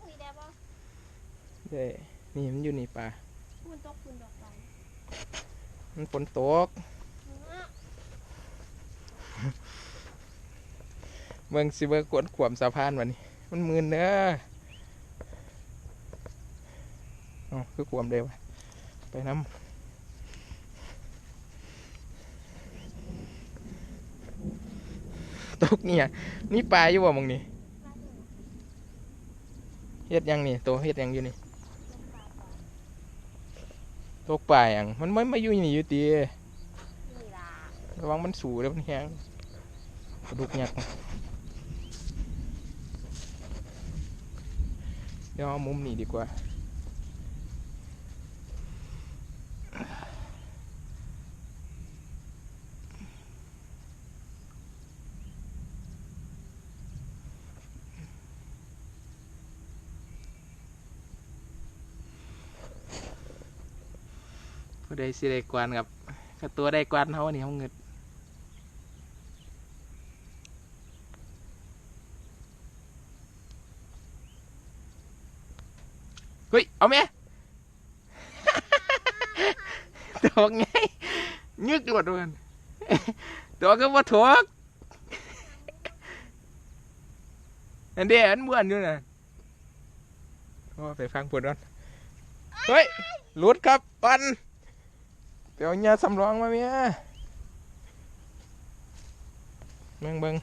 กนี่ได้บ่เด้นี่มันอยู่นี่ปลาคุณตกคุณดอกไปมันฝนตกอื้อเบิ่งสิเบิ่งกวนขวมสะพานวันนี้ มันมืนเด้ออ๋อคือขวมเด้อวะไปน้ำตกเนี่ย นี่ปลาอยู่บ่มึงนี่มาถึง เฮ็ดยังนี่ตัวเฮ็ดยังอยู่นี่ตกปลาอยังมันไม่มาอยู่นี่อยู่ตีระวังมันสูแล้วมันแห้งกระดูกยักเดี๋ยวเอามุมนี้ดีกว่า ผู้ใดสิได้กวนกับถ้าตัวได้กวนเขานี่เขาเงิดเฮ้ย เอาไหมตัวไงยึกหมดเลยตัวก็มาถกอันเดียอันบ้วนอยู่น่ะโอ้ไปฟังปวดร้อนเฮ้ยหลุดครับปัน เดี๋ยวเนี่ยสำรองมาเมียเบิ่งเบิ่ง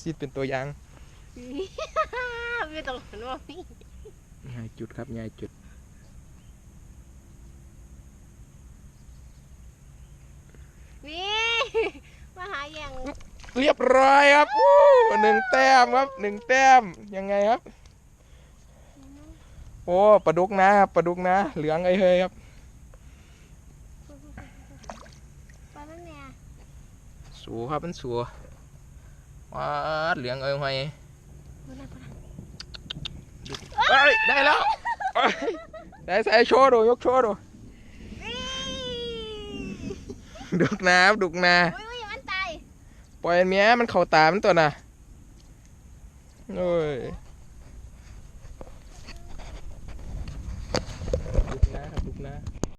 ซิดเป็นตัวอย่างไม่ต้องหันว่าพี่ง่ายจุดครับง่ายจุดนี่มาหาอย่างเรียบร้อยครับอู้หนึ่งแต้มครับหนึ่งแต้มยังไงครับ โอ้ปลาดุกนะครับปลาดุกนะ เหลืองไอ้เฮยครับ ปลานั่นเนี่ย สูครับมันสูว้าดเหลืองเอ้ยเฮยดูนะดูนะเอ้ยได้แล้วเอ้ยใส่ใส่โชว์ดูยกโชว์ดูนี่ดุกนาครับดุกนาอุ้ยอุ้ยมันตายปล่อยมันเมียมันเข่าตามันตัวน่ะโอ้ยโ